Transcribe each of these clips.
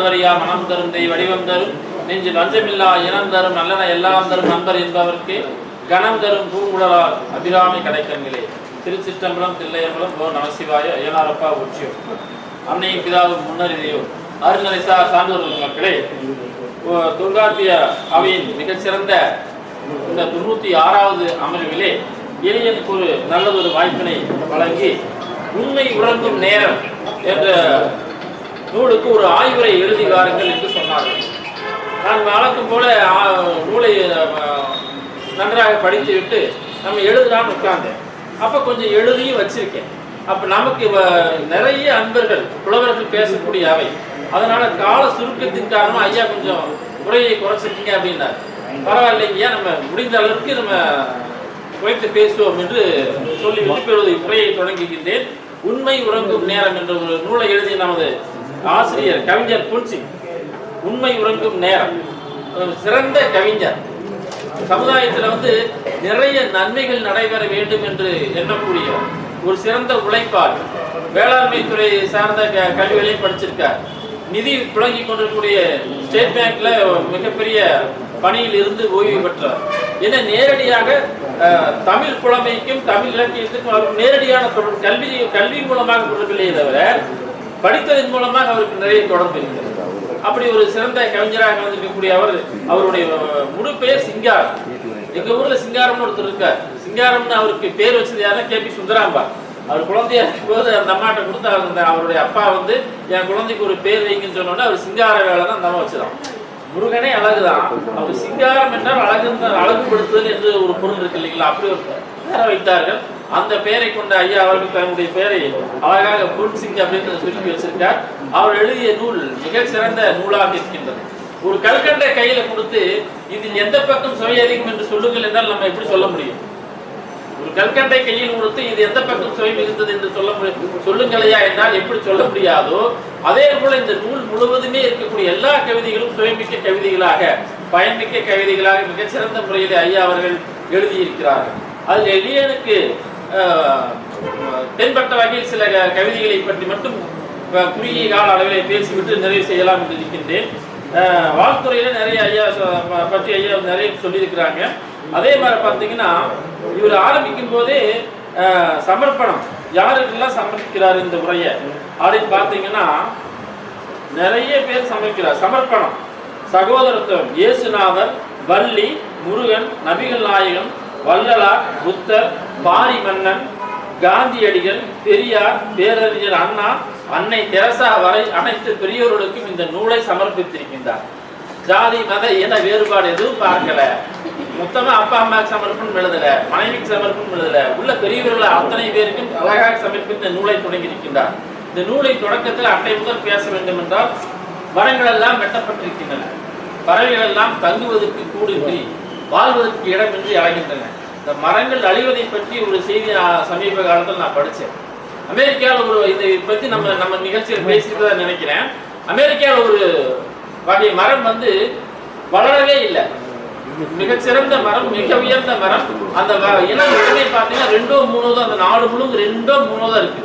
மறுவரியா மனம் தரும் தெய் வடிவம் தரும். நெஞ்சில் லஞ்சமில்லா இனம் தரும் நல்லன எல்லாம் தரும் நண்பர் என்பவருக்கு கணம் தரும் பூங்குழலால் அபிராமி கடைக்கண்களே. திருச்சிற்றம்பலம் தில்லையம்பலம் ஓ நமசிவாய ஐயனாரப்பா உச்சியோ. அன்னையின் பிதாவும் முன்னறிதையோ அருள்நிலை சா சான்றோர்கள் மக்களே துர்காத்திய அவையின் மிகச்சிறந்த இந்த தொண்ணூற்றி ஆறாவது அமர்விலே இளைஞனுக்கு ஒரு நல்லதொரு வாய்ப்பினை வழங்கி உண்மை உறங்கும் நேரம் என்ற நூலுக்கு ஒரு ஆய்வுரை எழுதி வாருங்கள் என்று சொன்னார்கள். நான் வழக்கம் போல நூலை நன்றாக படித்து விட்டு நம்ம எழுதலாம்னு உட்கார்ந்தேன். அப்போ கொஞ்சம் எழுதியும் வச்சிருக்கேன். அப்போ நமக்கு வ- நிறைய அன்பர்கள் புலவர்கள் பேசக்கூடிய அவை. அதனால கால சுருக்கத்தின் காரணமா ஐயா கொஞ்சம் உரையை குறைச்சிருக்கீங்க அப்படின்னார். பரவாயில்லைங்கய்யா நம்ம முடிந்த அளவுக்கு நம்ம குறைத்து பேசுவோம் என்று சொல்லிவிட்டு இப்பொழுது உரையை தொடங்குகின்றேன். உண்மை உறங்கும் நேரம் என்ற ஒரு நூலை எழுதிய நமது ஆசிரியர் கவிஞர் புன்சி உண்மை உறங்கும் நேரம். சிறந்த கவிஞர். சமுதாயத்தில் வந்து நிறைய நன்மைகள் நடைபெற வேண்டும் என்று எண்ணக்கூடிய ஒரு சிறந்த உழைப்பார் வேளாண்மை துறை சார்ந்த க- கல்விகளையும் படிச்சிருக்கார். நிதி புழங்கி கொண்டிருக்கக்கூடிய ஸ்டேட் பேங்க்ல மிகப்பெரிய பணியில் இருந்து ஓய்வு பெற்றார். என நேரடியாக தமிழ் புலமைக்கும் தமிழ் இலக்கியத்துக்கும் அவருக்கு நேரடியான தொடர்பு கல்வி கல்வி மூலமாக தொடர்பில்லையே தவிர படித்ததன் மூலமாக அவருக்கு நிறைய தொடர்பு இருக்கிறது அப்படி ஒரு சிறந்த கவிஞராக கலந்திருக்கக்கூடிய அவர் அவருடைய முழு பெயர் சிங்காரம் எங்க ஊர்ல சிங்காரம்னு ஒருத்தர் இருக்கார். சிங்காரம்னு அவருக்கு பேர் வச்சது யாருன்னா கே பி சுந்தராம்பா. அவர் குழந்தையா இருக்கும்போது அந்த அம்மாட்ட கொடுத்து அவர் அந்த அவருடைய அப்பா வந்து என் குழந்தைக்கு ஒரு பேர் வைங்கன்னு சொன்னோன்னே அவர் சிங்கார வேலை தான் அந்த வச்சுதான். முருகனே அழகுதான். அவர் சிங்காரம் என்றால் அழகு அழகுபடுத்துதல் என்று ஒரு பொருள் இருக்கு இல்லைங்களா? அப்படி ஒரு வைத்தார்கள். அந்த பெயரை கொண்ட ஐயா அவர்கள் தன்னுடைய பெயரை அழகாக பொன் சிங் அப்படின்னு சுருக்கி வச்சிருக்கார். அவர் எழுதிய நூல் மிக சிறந்த நூலாக இருக்கின்றது. ஒரு கல்கண்டை கையில கொடுத்து இதில் எந்த பக்கம் சுவை அதிகம் என்று சொல்லுங்கள் என்றால் நம்ம எப்படி சொல்ல முடியும்? ஒரு கல்கண்டை கையில் கொடுத்து இது எந்த பக்கம் சுவை மிகுந்தது என்று சொல்ல முடியும் சொல்லுங்களையா என்றால் எப்படி சொல்ல முடியாதோ அதே போல இந்த நூல் முழுவதுமே இருக்கக்கூடிய எல்லா கவிதைகளும் சுவைமிக்க கவிதைகளாக பயன்மிக்க கவிதைகளாக மிகச்சிறந்த முறையில் ஐயா அவர்கள் எழுதியிருக்கிறார்கள். அதில் எளியனுக்கு தென்பட்ட வகையில் சில கவிதைகளை பற்றி மட்டும் குறுகிய கால அளவில் பேசிவிட்டு நிறைவு செய்யலாம் என்று இருக்கின்றேன் ஆஹ், வாழ்த்துறையில நிறைய ஐயா பற்றி ஐயா நிறைய சொல்லியிருக்கிறாங்க. அதே மாதிரி பார்த்தீங்கன்னா இவர் ஆரம்பிக்கும் போதே சமர்ப்பணம். யாருக்கெல்லாம் சமர்ப்பிக்கிறார் இந்த உரையை? அப்படின்னு பார்த்தீங்கன்னா நிறைய பேர் சமைக்கிறார் சமர்ப்பணம். சகோதரத்துவம். இயேசுநாதர் வள்ளி முருகன் நபிகள் நாயகம் வள்ளலார் புத்தர் பாரி மன்னன் காந்தியடிகள் பெரியார் பேரறிஞர் அண்ணா அன்னை தெரசா வரை அனைத்து பெரியோர்களுக்கும் இந்த நூலை சமர்ப்பித்திருக்கின்றார். ஜாதி மத என வேறுபாடு எதுவும் பார்க்கல. மொத்தமா அப்பா அம்மாவுக்கு சமர்ப்பணம் எழுதல மனைவிக்கு சமர்ப்பணம் எழுதல. உள்ள பெரியவர்கள் அத்தனை பேருக்கும் அழகாக சமர்ப்பித்து இந்த நூலை தொடங்கியிருக்கின்றார். இந்த நூலை தொடக்கத்தில் அட்டை முதல் பேச வேண்டும் என்றால் மரங்கள் எல்லாம் வெட்டப்பட்டிருக்கின்றன. பறவைகள் எல்லாம் தங்குவதற்கு கூடின்றி வாழ்வதற்கு இடமின்றி அலைகின்றன இந்த மரங்கள் அழிவதை பற்றி ஒரு செய்தி நான் சமீப காலத்தில் நான் படித்தேன். அமெரிக்காவில் ஒரு இதை பற்றி நம்ம நம்ம நிகழ்ச்சியில் பேசிட்டு நினைக்கிறேன். அமெரிக்காவில் ஒரு வகை மரம் வந்து வளரவே இல்லை. மிகச்சிறந்த மரம் மிக உயர்ந்த மரம். அந்த வ- இனம் உடனே பார்த்தீங்கன்னா ரெண்டோ மூணோ தான் அந்த நாலு முழுங்க ரெண்டோ மூணோ தான் இருக்கு.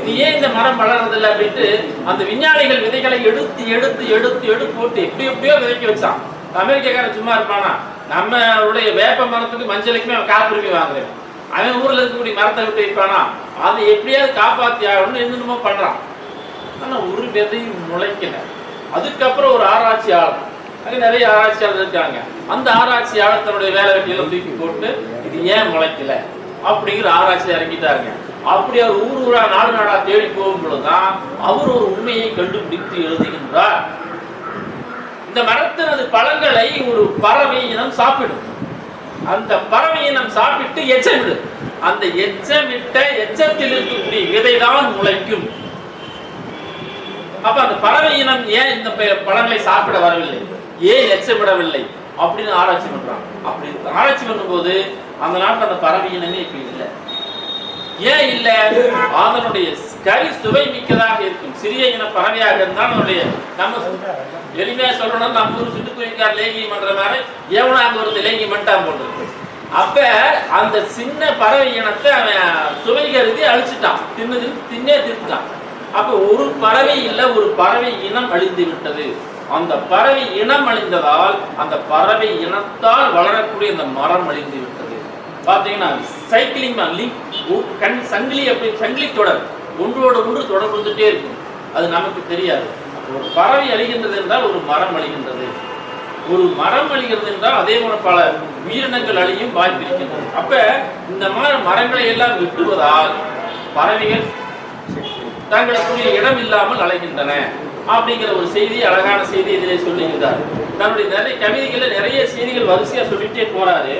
இது ஏன் இந்த மரம் வளர்றதில்லை அப்படின்ட்டு அந்த விஞ்ஞானிகள் விதைகளை எடுத்து எடுத்து எடுத்து எடுத்து போட்டு எப்படி எப்படியோ விதைக்க வச்சான். அமெரிக்காக்காரன் சும்மா இருப்பானா? நம்மளுடைய வேப்ப மரத்துக்கு மஞ்சளுக்குமே அவன் காப்புரிமை வாங்குறேன். அவன் ஊரில் இருக்கக்கூடிய மரத்தை விட்டு வைப்பானா அதை எப்படியாவது காப்பாத்தி ஆகணும்னு என்னென்னமோ பண்ணுறான் ஆனால் ஒரு விதையும் முளைக்கல. அதுக்கப்புறம் ஒரு ஆராய்ச்சியாளர். அங்கே நிறைய ஆராய்ச்சியாளர் இருக்காங்க. அந்த ஆராய்ச்சியாளர் தன்னுடைய வேலை வெட்டியெல்லாம் தூக்கி போட்டு இது ஏன் முளைக்கல? அப்படிங்கிற ஆராய்ச்சியில் இறங்கிட்டாருங்க. அப்படி அவர் ஊர் ஊரா நாடு நாடா தேடி போகும் பொழுதுதான் அவர் ஒரு உண்மையை கண்டுபிடித்து எழுதுகின்றார். இந்த மரத்தினது பழங்களை ஒரு பறவை இனம் சாப்பிடும். அந்த பறவை இனம் சாப்பிட்டு எச்சமிடும் அந்த எச்சமிட்ட எச்சத்தில் இருக்கக்கூடிய விதைதான் முளைக்கும். அப்ப அந்த பறவை இனம் ஏன் இந்த பழங்களை சாப்பிட வரவில்லை? ஏன் எச்சமிடவில்லை அப்படின்னு ஆராய்ச்சி பண்றான். அப்படி ஆராய்ச்சி பண்ணும்போது அந்த நாட்டில் அந்த பறவை இனமே இப்ப இல்லை. ஏன் இல்ல? அதனுடைய கறி சுவை மிக்கதாக இருக்கும். சிறிய இன பறவையாக இருந்தால் அதனுடைய நம்ம எளிமையா சொல்லணும் நம்ம ஊர் சிட்டுக்குருவிக்கார் லேகியம் பண்ற மாதிரி எவனும் அங்க ஒரு லேகியம் பண்ணிட்டான் போட்டு அப்ப அந்த சின்ன பறவை இனத்தை அவன் சுவை கருதி அழிச்சிட்டான். தின்னு தின்னே திருத்தான் அப்ப ஒரு பறவை இல்ல ஒரு பறவை இனம் அழிந்து விட்டது. அந்த பறவை இனம் அழிந்ததால் அந்த பறவை இனத்தால் வளரக்கூடிய அந்த மரம் அழிந்து விட்டது. பாத்தீங்கன்னா சைக்கிளிங் லிங்க் கண் சங்கிலி அப்படி சங்கிலி தொடர். ஒன்றோடு ஒன்று தொடர்பு வந்துட்டே இருக்கும். அது நமக்கு தெரியாது. ஒரு பறவை அழிகின்றது என்றால் ஒரு மரம் அழிகின்றது. ஒரு மரம் அழிகிறது என்றால் அதே போல பல உயிரினங்கள் அழியும் வாய்ப்பு இருக்கின்றது. அப்ப இந்த மாதிரி மரங்களை எல்லாம் வெட்டுவதால் பறவைகள் தங்களுக்குரிய இடம் இல்லாமல் அழைகின்றன அப்படிங்கிற ஒரு செய்தி அழகான செய்தி இதிலே சொல்லுகின்றார். தன்னுடைய நிறைய கவிதைகளில் நிறைய செய்திகள் வரிசையா சொல்லிட்டே போறாரு.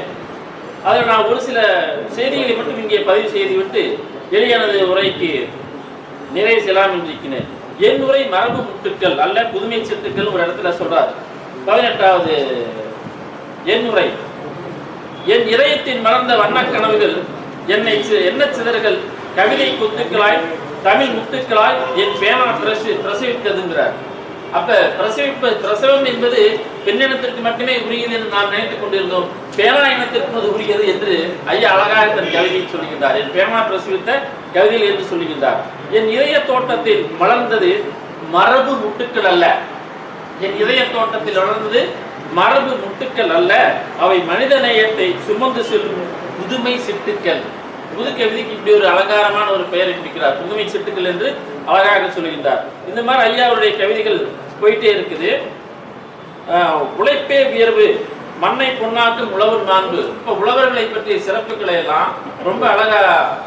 அதில் நான் ஒரு சில செய்திகளை மட்டும் இங்கே பதிவு செய்துவிட்டு வெளியானது எளியனது உரைக்கு நிறைவு செய்யலாம் என்று இருக்கிறேன் என் உரை மரபு முட்டுக்கள் அல்ல புதுமை சிட்டுக்கள் ஒரு இடத்துல சொல்றார். பதினெட்டாவது என் உரை. என் இதயத்தின் மலர்ந்த வண்ணக் கனவுகள் என்னை சி- சிதறுகள் கவிதை குத்துக்களாய் தமிழ் முத்துக்களாய் என் பேனா பிரசு பிரசவித்ததுங்கிறார். அப்ப பிரசவிப்ப பிரசவம் என்பது பெண்ணினத்திற்கு மட்டுமே உரியது என்று நாம் நினைத்துக் கொண்டிருந்தோம். பேனா இனத்திற்கும் அது உரியது என்று ஐயா அழகாக தன் கவிதையில் சொல்லுகின்றார். என் பேனா பிரசவித்த கவிதையில் என்று சொல்லுகின்றார். என் இதய தோட்டத்தில் மலர்ந்தது மரபு முட்டுக்கள் அல்ல. என் இதய தோட்டத்தில் வளர்ந்தது மரபு முட்டுக்கள் அல்ல. அவை மனித நேயத்தை சுமந்து செல்லும் புதுமை சிட்டுக்கள். புது கவிதைக்கு இப்படி ஒரு அலங்காரமான ஒரு பெயரை பிடிக்கிறார் புதுமை சிட்டுக்கள் என்று அழகாக சொல்லுகின்றார். இந்த மாதிரி ஐயாவுடைய கவிதைகள் போயிட்டே இருக்குது. ஆஹ், உழைப்பே வியர்வு மண்ணை பொன்னாக்கும் உழவர் மாண்பு இப்ப உழவர்களை பற்றிய சிறப்புகளை எல்லாம் ரொம்ப அழகா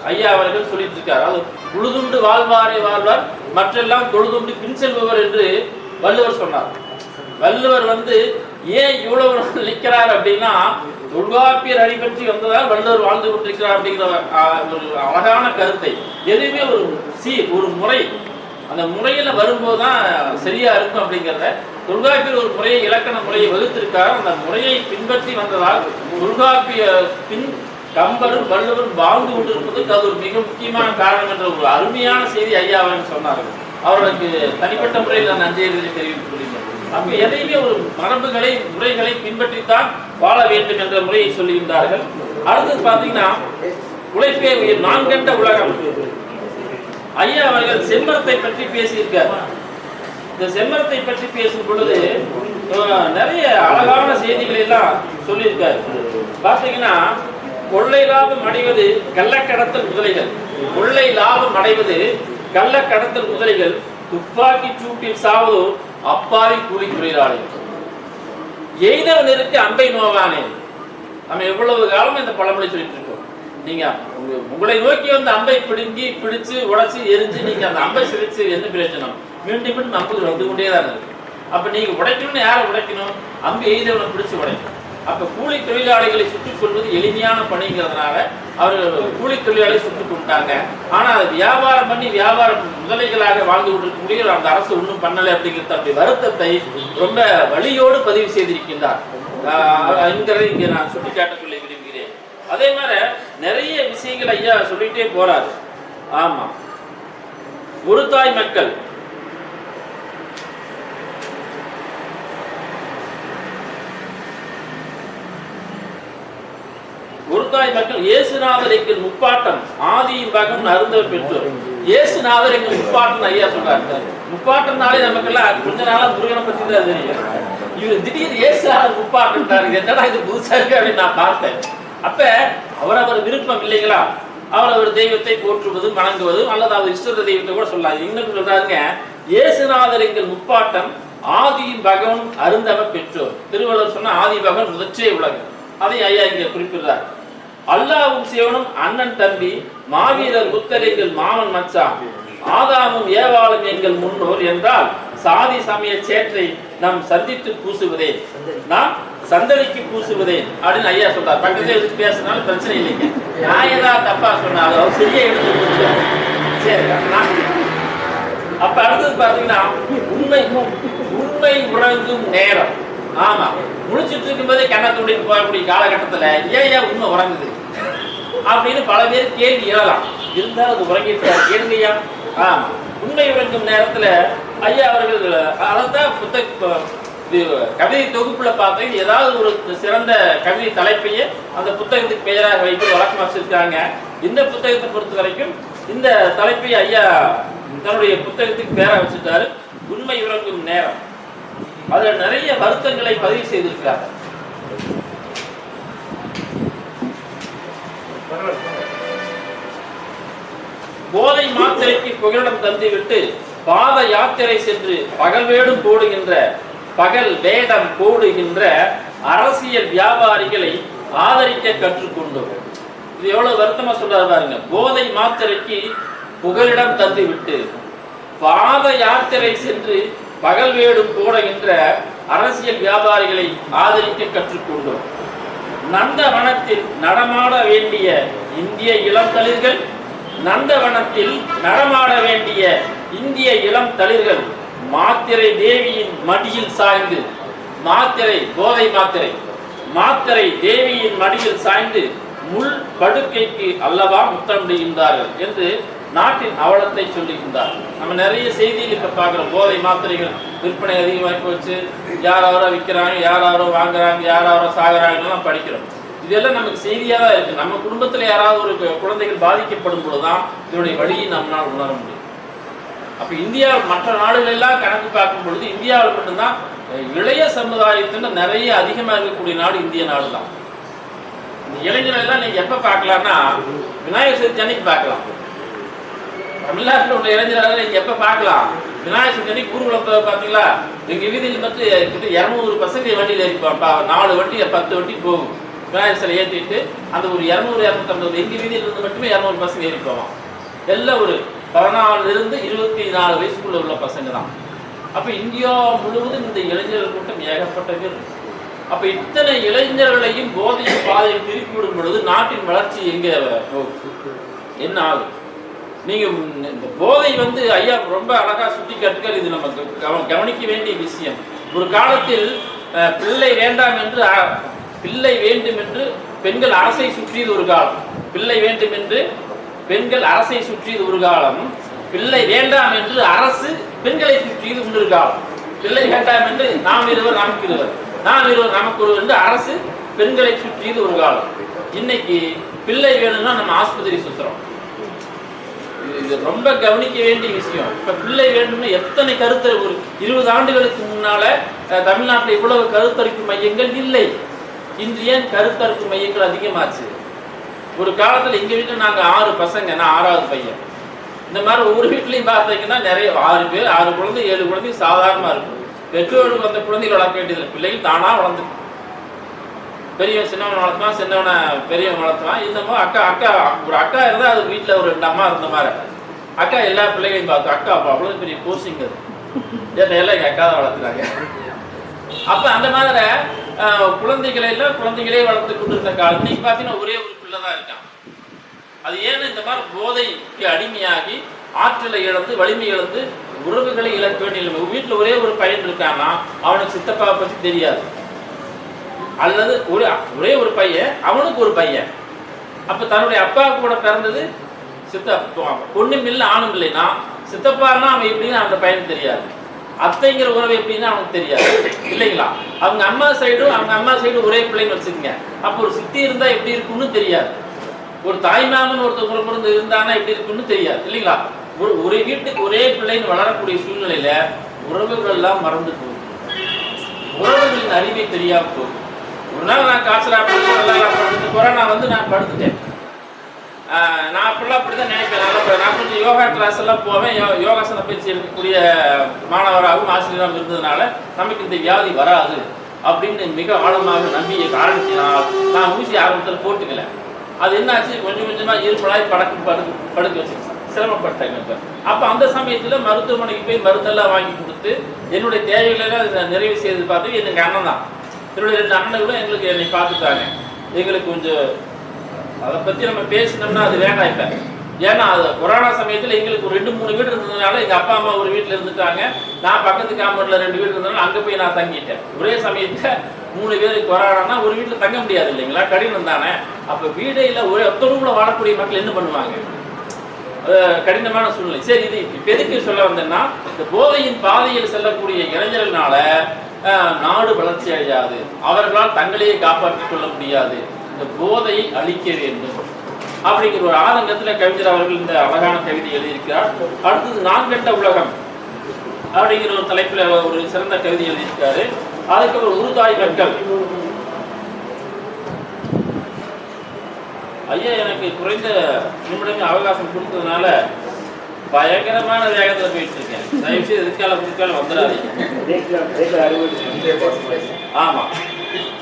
ஐயா அவர்கள் சொல்லிட்டு இருக்கார். அது உழுதுண்டு வாழ்வாரே வாழ்வார் மற்றெல்லாம் தொழுதுண்டு பின் செல்பவர் என்று வள்ளுவர் சொன்னார். வள்ளுவர் வந்து ஏன் இவ்வளவு நிற்கிறார் அப்படின்னா தொல்காப்பியர் அடிபற்றி வந்ததால் வள்ளுவர் வாழ்ந்து கொண்டிருக்கிறார் அப்படிங்கிற ஒரு அழகான கருத்தை. எதுவுமே ஒரு சி ஒரு முறை அந்த முறையில் வரும்போது தான் சரியாக இருக்கும் அப்படிங்கிறத தொல்காப்பியர் ஒரு முறையை இலக்கண முறையை வகுத்திருக்கார். அந்த முறையை பின்பற்றி வந்ததால் தொல்காப்பிய பின் கம்பரும் வள்ளுவரும் வாழ்ந்து கொண்டிருப்பதற்கு அது ஒரு மிக முக்கியமான காரணம் என்ற ஒரு அருமையான செய்தி ஐயா சொன்னார்கள் அவர்களுக்கு தனிப்பட்ட முறையில் நான் நன்றி எழுதி தெரிவித்துக் அப்ப எதையுமே ஒரு மரபுகளை முறைகளை பின்பற்றித்தான் வாழ வேண்டும் என்ற முறையை சொல்லுகின்றார்கள் அடுத்தது பார்த்தீங்கன்னா உழைப்பே உயிர். நான்கண்ட உலகம். ஐயா அவர்கள் செம்மரத்தை பற்றி பேசியிருக்கார். இந்த செம்மரத்தை பற்றி பேசும் பொழுது நிறைய அழகான செய்திகளை எல்லாம் சொல்லியிருக்காரு. பார்த்தீங்கன்னா கொள்ளை லாபம் அடைவது கள்ளக்கடத்தல் முதலைகள். கொள்ளை லாபம் அடைவது கள்ளக்கடத்தல் முதலைகள். துப்பாக்கி சூட்டில் சாவதோ அப்பாவி கூலி தொழிலாளிகள் இருக்கு அம்பை நோவானே. நம்ம எவ்வளவு காலம் இந்த பழமொழி சொல்லிட்டு இருக்கோம். நீங்க உங்களை நோக்கி வந்து அம்பை பிடுங்கி பிடிச்சு உடச்சி எரிஞ்சு நீங்க அந்த அம்பை சிரிச்சு என்ன பிரயோஜனம்? மீண்டும் மீண்டும் அம்புகள் வந்து கொண்டே தான் இருக்கு. அப்ப நீங்க உடைக்கணும்னு யாரை உடைக்கணும்? அம்பு எய்தவனை பிடிச்சு உடைக்கணும். அப்ப கூலி தொழிலாளிகளை சுட்டுக் கொள்வது எளிமையான பணிங்கிறதுனால அவர்கள் கூலி தொழிலாளிகளை சுட்டுக் கொண்டாங்க ஆனா அது வியாபாரம் பண்ணி வியாபாரம் முதலைகளாக வாழ்ந்து கொண்டிருக்கக்கூடிய அந்த அரசு ஒன்றும் பண்ணலை அப்படிங்கிறது அப்படி வருத்தத்தை ரொம்ப வலியோடு பதிவு செய்திருக்கின்றார். என்கிறதை இங்கே நான் சுட்டிக்காட்டிக்கொள்ள விரும்புகிறேன். அதே மாதிரி நிறைய விஷயங்கள் ஐயா சொல்லிட்டே போறாரு. ஆமா. ஒரு தாய் மக்கள். ஒரு தாய் மக்கள் இயேசுநாதர் எங்கள் முப்பாட்டம் ஆதியும் பகம் அருந்த பெற்றோர். இயேசுநாதர் எங்கள் முப்பாட்டம் ஐயா சொல்றாரு. முப்பாட்டம்னாலே நமக்கெல்லாம் கொஞ்ச நாளா முருகனை பத்தி தான் தெரியும். இவர் திடீர் இயேசுநாதர் முப்பாட்டம்ட்டாரு இது என்னடா இது புதுசா இருக்கு அப்படின்னு நான் பார்த்தேன். அப்ப அவரவர் விருப்பம் இல்லைங்களா? அவரவர் தெய்வத்தை போற்றுவது வணங்குவதும் அல்லது அவர் இஷ்ட தெய்வத்தை கூட சொல்லலாம் இன்னும் சொல்றாருங்க இயேசுநாதர் எங்கள் முப்பாட்டம் ஆதியின் பகவன் அருந்தவ பெற்றோர். திருவள்ளுவர் சொன்ன ஆதி பகவன் முதற்றே உலகம். அதை ஐயா இங்க குறிப்பிடுறார். அல்லாவும் சிவனும் அண்ணன் தம்பி மாவீரர் புத்தர் எங்கள் மாமன் மச்சான் ஆதாமும் ஏவாளும் எங்கள் முன்னோர் என்றால் சாதி சமய சேற்றை நாம் சந்தித்து பூசுவதே. நாம் சந்தடிக்கு பூசுவதே அப்படின்னு ஐயா சொல்றாரு. பக்கத்துல எடுத்து பேசுனாலும் பிரச்சனை இல்லைங்க. நான் ஏதாவது தப்பா சொன்னாலும் அவர் சரியா எடுத்து சரி அப்ப அடுத்தது பாத்தீங்கன்னா உண்மை உண்மை உறங்கும் நேரம். ஆமா முழிச்சிட்டு இருக்கும்போதே கண்ணை தூண்டிட்டு போகக்கூடிய காலகட்டத்துல ஏன் ஏன் உண்மை உறங்குது? அப்படின்னு பல பேர் கேள்வி எழலாம் இருந்தாலும் அது உறங்கிட்டு கேளுங்கய்யா ஆமா உண்மை உறங்கும் நேரத்துல ஐயா அவர்கள் அதான் புத்தக கவிதை தொகுப்புல பார்த்தீங்க ஏதாவது ஒரு சிறந்த கவிதை தலைப்பையே அந்த புத்தகத்துக்கு பெயராக வைத்து வழக்கம் வச்சிருக்காங்க இந்த புத்தகத்தை பொறுத்த வரைக்கும் இந்த தலைப்பை ஐயா தன்னுடைய புத்தகத்துக்கு பேரா வச்சுட்டாரு உண்மை உறங்கும் நேரம். அதுல நிறைய வருத்தங்களை பதிவு செய்திருக்கிறார் போதை மாத்திரைக்கு புகலிடம் தந்துவிட்டு பாத யாத்திரை சென்று பகல் வேடும் போடுகின்ற பகல் வேடம் போடுகின்ற அரசியல் வியாபாரிகளை ஆதரிக்க கற்றுக்கொண்டோம். இது எவ்வளவு வருத்தமா சொல்றாரு பாருங்க. போதை மாத்திரைக்கு புகலிடம் தந்துவிட்டு பாத யாத்திரை சென்று பகல் வேடு போடுகின்ற அரசியல் வியாபாரிகளை ஆதரிக்க கற்றுக்கொண்டோம். நந்தவனத்தில் நடமாட வேண்டிய இந்திய இளம் தளிர்கள் நந்தவனத்தில் நடமாட வேண்டிய இந்திய இளம் தளிர்கள் மாத்திரை தேவியின் மடியில் சாய்ந்து மாத்திரை போதை மாத்திரை. மாத்திரை தேவியின் மடியில் சாய்ந்து முள் படுக்கைக்கு அல்லவா முத்தமிடுகின்றார்கள் என்று நாட்டின் அவலத்தை சொல்லுகின்றார். நம்ம நிறைய செய்தியில் இப்ப பார்க்கிறோம். போதை மாத்திரைகள் விற்பனை அதிகமாகி போச்சு. யாராவரோ விற்கிறாங்க யாராவரோ வாங்குறாங்க யாராவரோ சாகுறாங்கலாம் படிக்கிறோம். இதெல்லாம் நமக்கு செய்தியாக தான் இருக்கு. நம்ம குடும்பத்துல யாராவது ஒரு குழந்தைகள் பாதிக்கப்படும் பொழுதுதான் இதனுடைய வழியை நம்மளால் உணர முடியும். அப்ப இந்தியா மற்ற நாடுகள் எல்லாம் கணக்கு பார்க்கும் பொழுது இந்தியாவில் மட்டும்தான் இளைய சமுதாயத்தின் நிறைய அதிகமா இருக்கக்கூடிய நாடு இந்திய நாடு தான் இந்த இளைஞர்கள் எல்லாம் நீங்க எப்ப பார்க்கலாம்னா விநாயகர் சதுர்த்தி அன்னைக்கு பார்க்கலாம். தமிழ்நாட்டில் உள்ள இளைஞர்கள் நீங்க எப்ப பார்க்கலாம்? விநாயகர் சதுர்த்தி அன்னைக்கு பார்த்தீங்களா? எங்க வீதியில் மட்டும் கிட்ட இரநூறு பசங்க வண்டியில் இருப்பாப்பா நாலு வண்டி பத்து வண்டி போகும். விநாயகர் சிலை ஏற்றிட்டு அந்த ஒரு இரநூறு இரநூத்தம்பது எங்க வீதியில் இருந்து மட்டுமே இரநூறு பசங்க ஏறி போவான் எல்லாம் ஒரு பதினாலிருந்து இருபத்தி நாலு வயசுக்குள்ள உள்ள பசங்க தான் அப்போ இந்தியா முழுவதும் இந்த இளைஞர்கள் கூட்டம் ஏகப்பட்ட பேர் இத்தனை இளைஞர்களையும் போதையின் பாதையில் திருப்பி விடும் பொழுது நாட்டின் வளர்ச்சி எங்கே என்ன ஆகும் நீங்கள் இந்த போதை வந்து ஐயா ரொம்ப அழகாக சுட்டி காட்டுகள் இது நம்ம கவனிக்க வேண்டிய விஷயம். ஒரு காலத்தில் பிள்ளை வேண்டாம் என்று பிள்ளை வேண்டும் என்று பெண்கள் அரசை சுற்றியது ஒரு காலம். பிள்ளை வேண்டும் என்று பெண்கள் அரசை சுற்றியது ஒரு காலம். பிள்ளை வேண்டாம் என்று அரசு பெண்களை சுற்றியது இன்னொரு காலம். பிள்ளை வேண்டாம் என்று நாம் இருவர் நமக்கு இருவர். நாம் இருவர் நமக்கு ஒருவர் என்று அரசு பெண்களை சுற்றியது ஒரு காலம். இன்னைக்கு பிள்ளை வேணும்னா நம்ம ஆஸ்பத்திரி சுத்துறோம். இது- ரொம்ப கவனிக்க வேண்டிய விஷயம். இப்ப பிள்ளை வேண்டும்னு எத்தனை கருத்தரி ஒரு இருபது ஆண்டுகளுக்கு முன்னால தமிழ்நாட்டில் இவ்வளவு கருத்தரிப்பு மையங்கள் இல்லை. இன்று ஏன் கருத்தரிப்பு மையங்கள் அதிகமாச்சு? ஒரு காலத்தில் எங்கள் வீட்டில் நாங்கள் ஆறு பசங்க நான் ஆறாவது பையன். இந்த மாதிரி ஒவ்வொரு வீட்லேயும் பார்த்தீங்கன்னா நிறைய ஆறு பேர் ஆறு குழந்தை ஏழு குழந்தை சாதாரணமாக இருக்கும். பெற்றோருக்கு வந்த குழந்தைகள் வளர்க்க வேண்டியதில்லை. பிள்ளைகள் தானாக வளர்ந்து பெரியவன் சின்னவன் வளர்த்துவான் சின்னவனை பெரியவன் வளர்த்துவான் இந்த மாதிரி அக்கா அக்கா ஒரு அக்கா இருந்தால் அது வீட்டில் ஒரு ரெண்டு அம்மா இருந்த மாதிரி. அக்கா எல்லா பிள்ளைகளையும் பார்த்து அக்கா அப்பா அவ்வளோ பெரிய போஸ்டிங் அது. எல்லாம் எங்கள் அக்கா தான் வளர்த்துறாங்க. அப்போ அந்த மாதிரி குழந்தைகளை எல்லாம் குழந்தைகளே வளர்த்து கொண்டிருந்த காலம் இன்னைக்கு பார்த்தீங்கன்னா ஒரே ஒரு பிள்ளை தான் இருக்கான். அது ஏன்னு இந்த மாதிரி போதைக்கு அடிமையாகி ஆற்றலை இழந்து வலிமை இழந்து உறவுகளை இழக்க வேண்டிய நிலைமை. வீட்டில் ஒரே ஒரு பையன் இருக்கான்னா அவனுக்கு சித்தப்பாவை பற்றி தெரியாது. அல்லது ஒரு ஒரே ஒரு பையன் அவனுக்கு ஒரு பையன். அப்ப தன்னுடைய அப்பா கூட பிறந்தது சித்தப்பா. பொண்ணும் இல்லை ஆணும் இல்லைன்னா சித்தப்பான்னா அவன் எப்படின்னு அந்த பையனுக்கு தெரியாது. அத்தைங்கிற உறவு எப்படின்னு அவனுக்கு தெரியாது. இல்லைங்களா? அவங்க அம்மா சைடும் அவங்க அம்மா சைடும் ஒரே பிள்ளைன்னு வச்சுக்கோங்க. அப்போ ஒரு சித்தி இருந்தா எப்படி இருக்கும்னு தெரியாது. ஒரு தாய்மாமன் ஒருத்தர் முறை இருந்தானா எப்படி இருக்கும்னு தெரியாது. இல்லைங்களா? ஒரு ஒரு வீட்டுக்கு ஒரே பிள்ளைன்னு வளரக்கூடிய சூழ்நிலையில உறவுகள் எல்லாம் மறந்து போகும். உறவுகளின் அறிவை தெரியாம போகும். ஒரு நாள் நான் காய்ச்சலாக போறேன். நான் வந்து நான் படுத்துட்டேன். நான் அப்படிலாம் அப்படி தான் நினைப்பேன். நான் நான் கொஞ்சம் யோகா கிளாஸ் எல்லாம் போவேன். யோ யோகாசன பயிற்சி எடுக்கக்கூடிய மாணவராகவும் ஆசிரியராகவும் இருந்ததுனால நமக்கு இந்த வியாதி வராது அப்படின்னு மிக ஆழமாக நம்பிய காரணத்தினால் நான் ஊசி ஆரம்பத்தில் போட்டுக்கல. அது என்னாச்சு? கொஞ்சம் கொஞ்சமாக இருப்பலாய் படக்கு படுக்க படுக்க வச்சு சிரமப்பட்டேன் கொஞ்சம். அப்போ அந்த சமயத்தில் மருத்துவமனைக்கு போய் மருந்தெல்லாம் வாங்கி கொடுத்து என்னுடைய தேவைகளெல்லாம் நிறைவு செய்து பார்த்து எனக்கு அண்ணன் தான். என்னுடைய ரெண்டு கூட எங்களுக்கு என்னை பார்த்துட்டாங்க. எங்களுக்கு கொஞ்சம் அதை பத்தி நம்ம பேசினோம்னா அது வேண்டாம் இப்ப. ஏன்னா அது கொரோனா சமயத்துல எங்களுக்கு ஒரு ரெண்டு மூணு வீடு இருந்ததுனால எங்க அப்பா அம்மா ஒரு வீட்டுல இருந்துட்டாங்க. நான் பக்கத்து காம்பவுண்ட்ல ரெண்டு வீடு இருந்ததுனால அங்க போய் நான் தங்கிட்டேன். ஒரே சமயத்துல மூணு பேருக்கு கொரோனானா ஒரு வீட்டுல தங்க முடியாது இல்லைங்களா? கடினம் தானே? அப்ப வீடே இல்ல ஒரே ஒத்தரவுல வாழக்கூடிய மக்கள் என்ன பண்ணுவாங்க? கடினமான சூழ்நிலை. சரி இது இப்ப எதுக்கு சொல்ல வந்தேன்னா இந்த போதையின் பாதையில் செல்லக்கூடிய இளைஞர்களால அஹ், நாடு வளர்ச்சி அடையாது. அவர்களால் தங்களையே காப்பாற்றிக் கொள்ள முடியாது. இந்த போதையை அழிக்க வேண்டும். அப்படிங்கிற ஒரு ஆதங்கத்துல கவிஞர் அவர்கள் இந்த அழகான கவிதை எழுதியிருக்கிறார். அடுத்தது நான் கண்ட உலகம் அப்படிங்கிற ஒரு தலைப்புல ஒரு சிறந்த கவிதை எழுதியிருக்காரு. அதுக்கப்புறம் உருதாய் மக்கள் ஐயா எனக்கு குறைந்த நிமிடமே அவகாசம் கொடுத்ததுனால பயங்கரமான வேகத்துல போயிட்டு இருக்கேன். தயவு செய்து எதுக்கால குறுக்கால வந்துடாதீங்க. ஆமா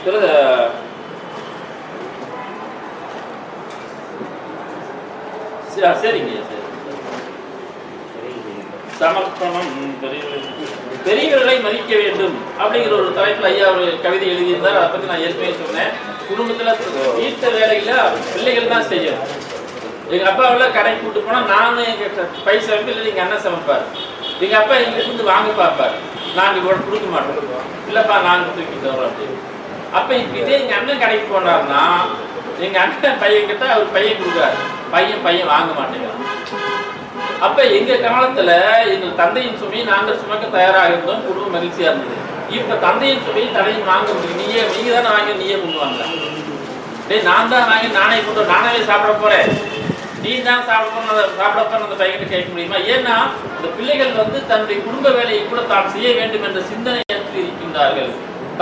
திரு- சரி, சரிங்க சரி. சமர்ப்பணம் பெரியவர்களை மதிக்க வேண்டும். அப்படிங்கிற ஒரு தலைப்புல ஐயா ஒரு கவிதை எழுதியிருந்தார். அதை பத்தி நான் ஏற்கனவே சொன்னேன். குடும்பத்துல வீட்டு வேலையில பிள்ளைகள் தான் செய்யணும். எங்க அப்பா உள்ள கடைக்கு கூட்டு போனா நானும் எங்க க- பைசா வைப்பேன் இல்லை எங்க அண்ணன் சமைப்பார். எங்க அப்பா எங்க இருந்து வாங்க பார்ப்பார் நாங்க கூட கொடுக்க மாட்டோம் இல்லப்பா நாங்க தூக்கிட்டு வரோம் அப்படின்னு. அப்ப இப்ப இதே எங்க அண்ணன் கடைக்கு போனாருன்னா எங்க அண்ணன் பையன் கிட்ட அவர் பையன் கொடுக்குறாரு. பையன் பையன் வாங்க மாட்டேங்கிறான். அப்ப எங்க காலத்துல எங்கள் தந்தையின் சுமையை நாங்கள் சுமக்க தயாராக இருந்தோம். குடும்பம் மகிழ்ச்சியா இருந்தது. இப்ப தந்தையின் சுமையை தடையும் வாங்க முடியும் நீயே நீங்க தானே வாங்க நீயே கொண்டு வாங்க. டேய் நான் தான் வாங்கி நானே கொண்டு நானே சாப்பிட போறேன். நீ தான் சாப்பிட போன சாப்பிட போன அந்த பையன்கிட்ட கேட்க முடியுமா? ஏன்னா இந்த பிள்ளைகள் வந்து தன்னுடைய குடும்ப வேலையை கூட தான் செய்ய வேண்டும் என்ற சிந்தனை ஏற்றி இருக்கின்றார்கள்.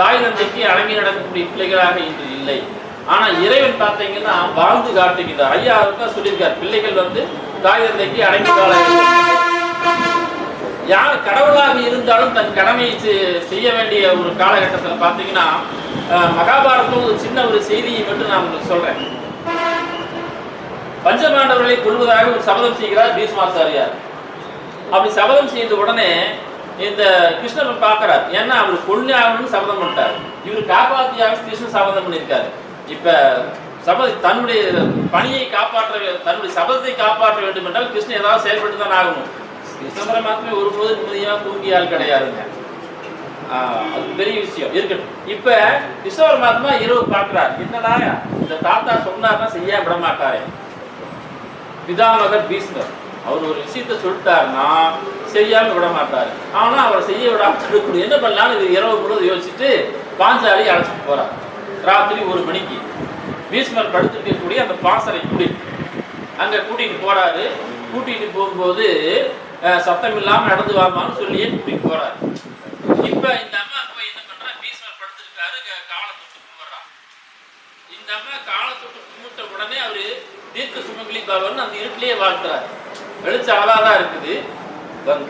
தாய் தந்தைக்கு அடங்கி நடக்கக்கூடிய பிள்ளைகளாக இன்று இல்லை. ஆனா இறைவன் பார்த்தீங்கன்னா வாழ்ந்து காட்டுகின்றார் ஐயா அவருக்கா சொல்லியிருக்கார் பிள்ளைகள் வந்து தாய் தந்தைக்கு அடங்கி வாழ யார் கடவுளாக இருந்தாலும் தன் கடமையை செய்ய வேண்டிய ஒரு காலகட்டத்தில் பார்த்தீங்கன்னா அஹ், மகாபாரதம் ஒரு சின்ன ஒரு செய்தியை மட்டும் நான் உங்களுக்கு சொல்றேன். பஞ்சபாண்டவர்களை கொள்வதாக ஒரு சபதம் செய்கிறார் பீஷ்மாச்சாரியார் அப்படி சபதம் செய்த உடனே இந்த கிருஷ்ணர் பார்க்கிறார். ஏன்னா அவர் கொள்ளி ஆகணும்னு சபதம் பண்ணிட்டார். இவர் காப்பாத்தியாக கிருஷ்ணன் சபதம் பண்ணியிருக்காரு. இப்போ சபதி தன்னுடைய பணியை காப்பாற்ற தன்னுடைய சபதத்தை காப்பாற்ற வேண்டும் என்றால் கிருஷ்ணன் ஏதாவது செயல்பட்டு தான் ஆகணும். கிருஷ்ண பரமாத்மா ஒருபோது நிம்மதியாக தூங்கிய ஆள் கிடையாதுங்க. அது பெரிய விஷயம். இருக்கட்டும். இப்ப கிருஷ்ண பரமாத்மா இரவு பார்க்கிறார். என்னடா இந்த தாத்தா சொன்னார்னா செய்ய விட மாட்டாரே. பிதாமகர் பீஷ்மர். அவர் ஒரு விஷயத்த சொல்லிட்டாருன்னா செய்யாம விட மாட்டாரு. ஆனா அவர் செய்ய விடாம இருக்கணும் என்ன பண்ணலாம்னு இது இரவு முழுவதும் யோசிச்சுட்டு பாஞ்சாலி அழைச்சிட்டு போறார். ராத்திரி ஒரு மணிக்கு. பீஷ்மர் படுத்திருக்கக்கூடிய அந்த பாசறை குடி அங்க கூட்டிட்டு போறாரு. கூட்டிட்டு போகும்போது சத்தம் இல்லாமல் நடந்து வாமான்னு சொல்லியே கூட்டிட்டு போறாரு. இப்ப இந்த அம்மா போய் என்ன பண்றா? பீஷ்மர் படுத்திருக்காரு காலை தொட்டு கும்பிடுறான் இந்த அம்மா காலை தொட்டு கும்பிட்ட உடனே அவர் தீர்க்க சுமங்கலி பவன் அந்த இருட்டிலேயே வாழ்த்துறாரு. வெளிச்சம் அளவா தான் இருக்குது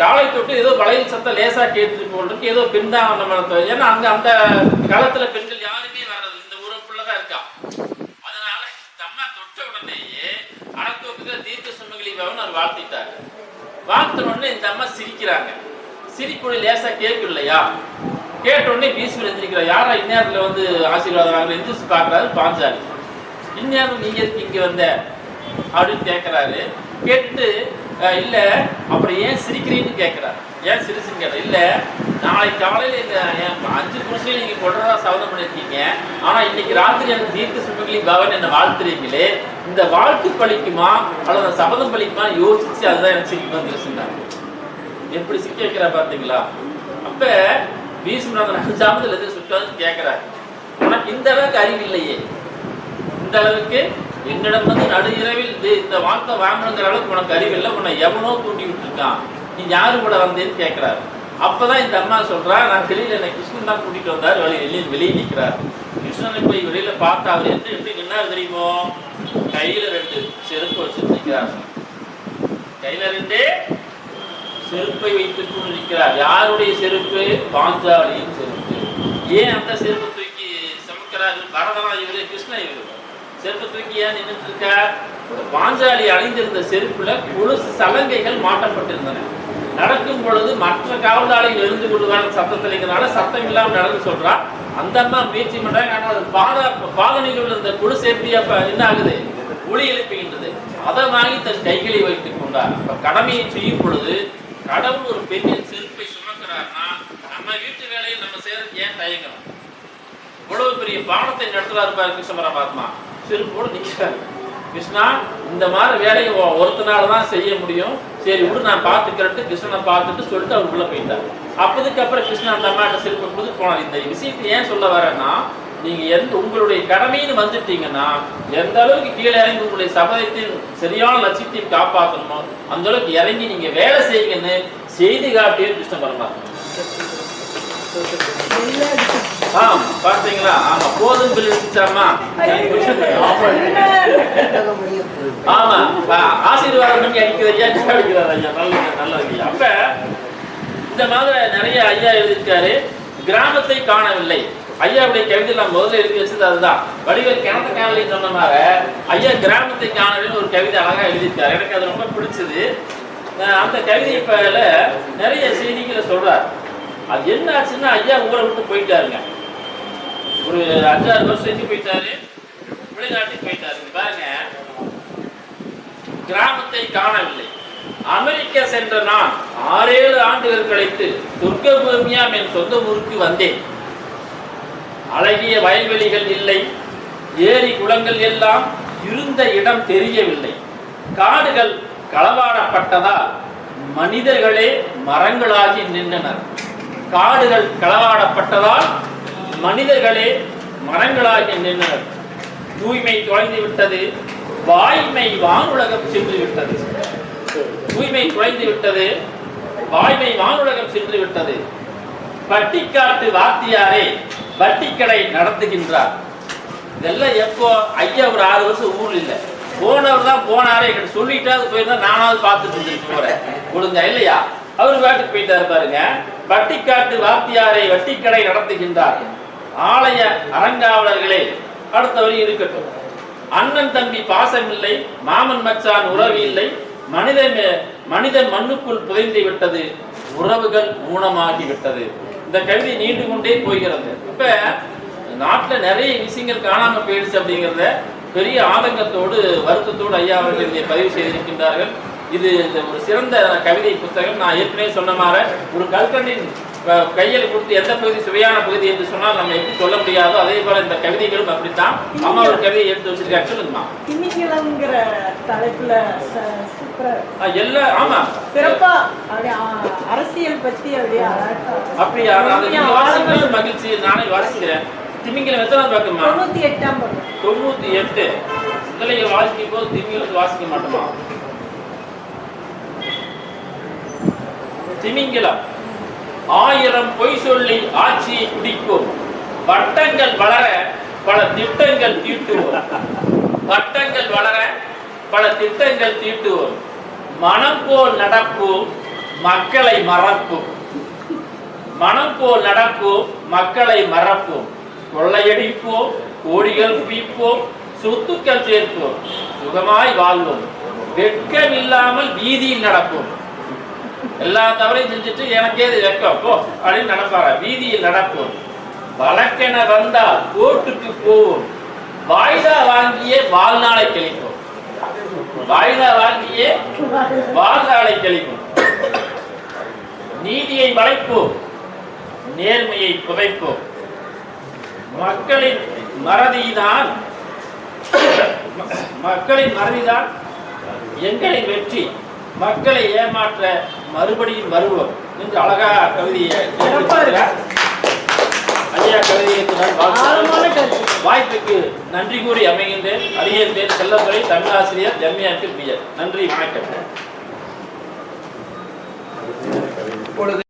காலை தொட்டு ஏதோ வளையல் சத்தம் லேசா கேட்டுட்டு போல் இருக்கு ஏதோ பெண் தான் நம்ம ஏன்னா அங்க அந்த காலத்துல பெண்கள் யாருமே வர்றது இந்த ஊருக்குள்ளதான் இருக்கா அதனால இந்த அம்மா தொட்ட உடனேயே அறத்தோப்புக்கு தீர்க்க சுமங்கலி பவன் அவர் வாழ்த்திட்டாரு வாழ்த்தின உடனே இந்த அம்மா சிரிக்கிறாங்க. சிரிப்புடைய லேசா கேட்கும் இல்லையா கேட்ட உடனே பீஸ்வர் எந்திரிக்கிறார். யாரா இந்நேரத்தில் வந்து ஆசீர்வாதம் வாங்கல எந்திரிச்சு பார்க்கறாரு பாஞ்சாலி. இந்நேரம் நீங்க எதுக்கு இங்க வந்த? அப்படின்னு கேட்கறாரு கேட்டுட்டு இல்லை அப்புறம் ஏன் சிரிக்கிறீன்னு கேட்குறாரு ஏன் சிரிச்சுங்க இல்லை இல்ல நாளைக்கு காலையில இந்த என் அஞ்சு புருஷனையும் நீங்க கொள்றதா சபதம் பண்ணிருக்கீங்க. ஆனா இன்னைக்கு ராத்திரி எனக்கு தீர்க்க சுமங்கலி பவன் என்னை வாழ்த்துறீங்களே? இந்த வாழ்த்து பழிக்குமா? அல்லது சபதம் பலிக்குமா யோசிச்சு அதுதான் எனக்கு சிரிப்பு வந்துருச்சுன்னாங்க எப்படி சிக்க வைக்கிறா பாத்தீங்களா? அப்ப பீஷ்மநாதன் அஞ்சாமதுல எது சுட்டான்னு கேட்குறாரு உனக்கு இந்த அளவுக்கு அறிவு இல்லையே. இந்த அளவுக்கு என்னிடம் வந்து நடு இரவில் இந்த வார்த்தை வாங்கணுங்கிற அளவுக்கு உனக்கு அறிவு இல்லை. உன்னை எவனோ தூண்டி விட்டுருக்கான். நீ யாரு கூட வந்தேன்னு கேட்கிறாரு அப்பதான் இந்த அம்மா சொல்றா நான் வெளியில என்னை கிருஷ்ணன் தான் கூட்டிட்டு வந்தார் வெளியே வெளியில் வெளியே நிற்கிறார் கிருஷ்ணனை போய் வெளியில பார்த்தா அவர் எந்த எப்படி நின்னார் தெரியுமோ? கையில ரெண்டு செருப்பு வச்சு நிற்கிறார் கையில ரெண்டு செருப்பை வைத்துக் கொண்டு நிற்கிறார் யாருடைய செருப்பு? பாஞ்சாலியின் செருப்பு. ஏன் அந்த செருப்பு தூக்கி சமைக்கிறார்? பரதனா இவரு கிருஷ்ண இவரு. செருப்பு தூக்கி ஏன் நின்றுட்டு இருக்கார்? பாஞ்சாலி அணிந்திருந்த செருப்புல கொலுசு சலங்கைகள் மாட்டப்பட்டிருந்தன. நடக்கும் பொழுது மற்ற காவலாளிகள் எழுந்து கொள்வாங்க சத்தத்திலைங்கிறனால சத்தம் இல்லாமல் நடந்து சொல்றா அந்த அம்மா முயற்சி பண்றாங்க ஆனால் அது பாத பாதனையில் உள்ள இந்த குழு சேர்த்து அப்ப என்ன ஆகுது? ஒளி எழுப்புகின்றது. அதை வாங்கி தன் கைகளை வைத்துக் கொண்டார். இப்ப கடமையை செய்யும் பொழுது கடவுள் ஒரு பெரிய செருப்பை சுமக்கிறார்னா நம்ம வீட்டு வேலையை நம்ம செய்யறதுக்கு ஏன் தயங்கணும்? இவ்வளவு பெரிய பானத்தை நடத்துறாரு பாரு கிருஷ்ண பரமாத்மா. செருப்போடு நிற்கிறாரு கிருஷ்ணா இந்த மாதிரி வேலையை ஒருத்தனால தான் செய்ய முடியும். சரி விடு நான் பார்த்துக்கிறேன்ட்டு கிருஷ்ணனை பார்த்துட்டு சொல்லிட்டு அவர் போயிட்டார். அப்போதுக்கப்புறம் கிருஷ்ணன் அந்த அம்மாட்ட செருப்பு கொடுத்து போனார். இந்த விஷயத்தை ஏன் சொல்ல வரேன்னா நீங்க எந்த உங்களுடைய கடமைன்னு வந்துட்டீங்கன்னா எந்த அளவுக்கு கீழே இறங்கி உங்களுடைய சபதத்தின் சரியான லட்சியத்தையும் காப்பாற்றணுமோ அந்த அளவுக்கு இறங்கி நீங்க வேலை செய்யுங்கன்னு செய்தி காட்டியும் கிருஷ்ண பரமாத்மா. ஆம் பார்த்தீங்களா? ஆமா போதும் பில் ஆமா ஆசீர்வாதம் பண்ணி அடிக்கிறது அடிக்கிறார் ஐயா நல்லது ஐயா அப்ப இந்த மாதிரி நிறைய ஐயா எழுதியிருக்காரு. கிராமத்தை காணவில்லை. ஐயா அப்படி கவிதை நான் முதல்ல எழுதி வச்சது அதுதான். வடிவேல் கிணத்து காணலி சொன்ன மாதிரி ஐயா கிராமத்தை காணவில்லைன்னு ஒரு கவிதை அழகா எழுதியிருக்காரு. எனக்கு அது ரொம்ப பிடிச்சது. அந்த கவிதை நிறைய செய்திகளை சொல்றார். அது என்ன ஆச்சுன்னா ஐயா ஊரை விட்டு போயிட்டாருங்க. ஒரு அஞ்சாறு வருஷம் செஞ்சு போயிட்டாரு. வெளிநாட்டுக்கு போயிட்டாரு. பாருங்க. கிராமத்தை காணவில்லை. அமெரிக்கா சென்ற நான் ஆறேழு ஆண்டுகள் கழித்து சொர்க்க பூமியாம் என் சொந்த ஊருக்கு வந்தேன். அழகிய வயல்வெளிகள் இல்லை. ஏரி குளங்கள் எல்லாம் இருந்த இடம் தெரியவில்லை. காடுகள் களவாடப்பட்டதால் மனிதர்களே மரங்களாகி நின்றனர். காடுகள் களவாடப்பட்டதால் மனிதர்களே மரங்களாகி நின்றனர். தூய்மை தொலைந்து விட்டது வாய்மை வானுலகம் சென்று விட்டது. தூய்மை குறைந்து விட்டது வாய்மை வானுலகம் சென்று விட்டது. பட்டிக்காட்டு வாத்தியாரே வட்டிக்கடை நடத்துகின்றார். இதெல்லாம் எப்போ ஐயா ஒரு ஆறு வருஷம் ஊர்ல இல்லை. போனவர் தான் போனாரே என்கிட்ட சொல்லிட்டாவது போயிருந்தா நானாவது பார்த்துட்டு இருந்துட்டு போறேன். கொடுங்க இல்லையா? அவர் வேட்டுக்கு போயிட்டாரு பாருங்க. வட்டிக்காட்டு வாத்தியாரை வட்டிக்கடை நடத்துகின்றார். ஆலய அரங்காவலர்களே அடுத்தவரை இருக்கட்டும். அண்ணன் தம்பி பாசம் இல்லை மாமன் மச்சான் உறவு இல்லை மனிதன் மனிதன் மண்ணுக்குள் புதைந்து விட்டது உறவுகள் ஊனமாகி விட்டது இந்த கவிதை நீண்டு கொண்டே போகிறது. இப்ப நாட்டுல நிறைய விஷயங்கள் காணாம போயிடுச்சு அப்படிங்கிறத பெரிய ஆதங்கத்தோடு வருத்தத்தோடு ஐயா அவர்கள் இதை பதிவு செய்திருக்கின்றார்கள். இது இந்த ஒரு சிறந்த கவிதை புத்தகம். நான் ஏற்கனவே சொன்ன மாதிரி ஒரு கல்கண்டின் கையில் கொடுத்து எந்த பகுதி சுவையான பகுதி என்று சொன்னால் நம்ம எப்படி சொல்ல முடியாதோ அதே போல இந்த கவிதைகளும் அப்படித்தான். அம்மா ஒரு கவிதை எடுத்து வச்சிருக்காரு. சொல்லுங்கம்மா. திமிங்கலம்ங்கிற தலைப்புல ஆமா. சிறப்பா அரசியல் பத்தி அப்படியே அப்படியா? அதை மகிழ்ச்சி. நானே வாசிக்கிறேன். திமிங்கலம் எத்தனை தொண்ணூத்தி எட்டாம் தொண்ணூத்தி எட்டு. முதலைய வாசிக்கும் போது திமிங்கலத்தை வாசிக்க மாட்டோமா? திமிங்கலம். ஆயிரம் பொய் சொல்லி ஆட்சியை பிடிக்கும். வட்டங்கள் வளர பல திட்டங்கள் தீட்டுவோம். வட்டங்கள் வளர பல திட்டங்கள் தீட்டுவோம். மனம் போல் நடப்போம் மக்களை மறப்போம். மனம் போல் நடப்போம் மக்களை மறப்போம். கொள்ளையடிப்போம் கோடிகள் குவிப்போம் சொத்துக்கள் சேர்ப்போம். சுகமாய் வாழ்வோம். வெட்கம் இல்லாமல் வீதியில் நடப்போம். எல்லா தவறையும் செஞ்சுட்டு எனக்கே இது வெட்கம்? போ அப்படின்னு நடப்பாரா வீதியில் நடப்போம். வழக்கென வந்தால் கோர்ட்டுக்கு போவோம். வாய்தா வாங்கியே வாழ்நாளை கழிப்போம். வாய்தா வாங்கியே வாழ்நாளை கழிப்போம். நீதியை வளைப்போம் நேர்மையை புதைப்போம். மக்களின் மறதிதான். மக்களின் மறதிதான் எங்களின் வெற்றி. மக்களை ஏமாற்ற மறுபடியும் வருவோம் என்று அழகா கவிதையை. ஐயா கவிதையை ஆழமான கருத்து. வாய்ப்புக்கு நன்றி கூறி அமைகின்றேன். பேர் செல்லத்துறை தமிழாசிரியர் ஜம்மியாக்கு பியர் நன்றி வணக்கம்.